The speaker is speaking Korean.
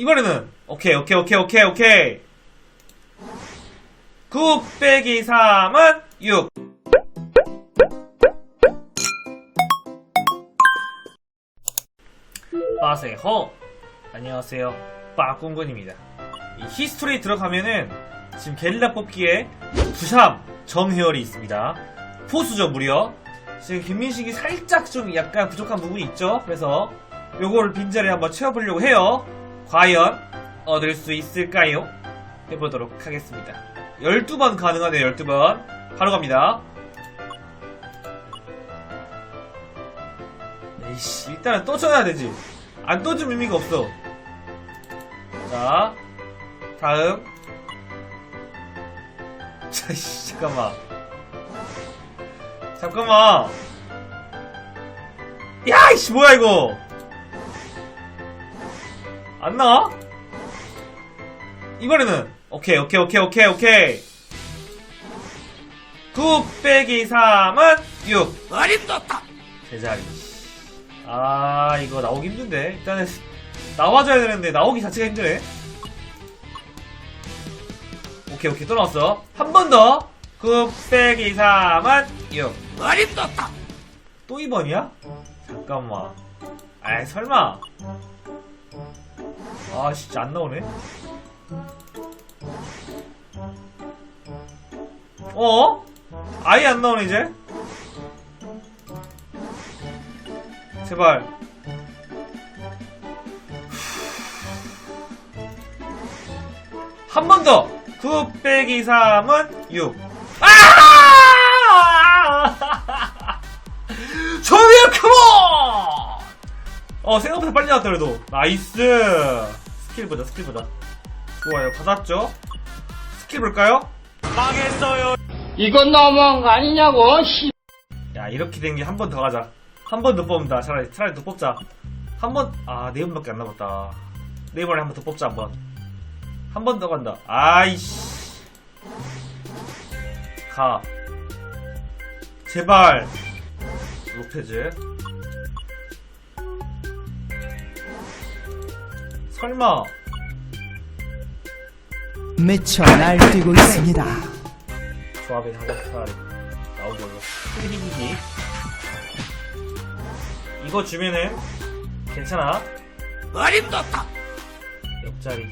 이번에는 오케이 오케이 오케이 오케이 오케이. 9 빼기 3은 6 빠세호. 안녕하세요. 빠꿍군입니다. 이 히스토리 들어가면은 지금 게릴라 뽑기에 부샴 정혜열이 있습니다. 포수죠 무려. 지금 김민식이 살짝 좀 약간 부족한 부분이 있죠? 그래서 요거를 빈자리에 한번 채워보려고 해요 과연 얻을 수 있을까요? 해보도록 하겠습니다. 12번 가능하네요 12번. 바로 갑니다. 에이씨 일단은 또 쳐야 되지. 안 떠주면 의미가 없어. 자 다음. 자, 씨, 잠깐만. 잠깐만. 야 이씨 뭐야 이거 안 나와? 이번에는 오케이 오케이 오케이 오케이 오케이. 9 빼기 3은 6 어림도다. 제자리. 아 이거 나오기 힘든데. 일단은 나와줘야 되는데 나오기 자체가 힘드네. 오케이 오케이. 또 나왔어. 한 번더. 9 빼기 3은 6 어림도다. 또 2번이야? 잠깐만. 아이 설마 아 진짜 안 나오네 어? 아예 안 나오네 이제 제발 한 번 더! 9 빼기 3은 6 아! 조미야 컴온! 어 생각보다 빨리 나왔다 그래도. 나이스! 스킬 보자 스킬 보자. 좋아요 받았죠? 스킬 볼까요? 망했어요. 이건 너무한 거 아니냐고 씨. 야 이렇게 된 게 한 번 더 가자. 한 번 더 뽑는다. 차라리 차라리 더 뽑자. 한 번 아 네 번밖에 안 남았다. 네 번에 한 번 더 뽑자 한번. 한 번 더 간다. 아이씨. 가. 제발. 로페즈 설마. 미쳐 날뛰고 있습니다. 하고 차라리 나온 걸로 흐리기 이거 주면은 괜찮아? 어림도다. 옆자리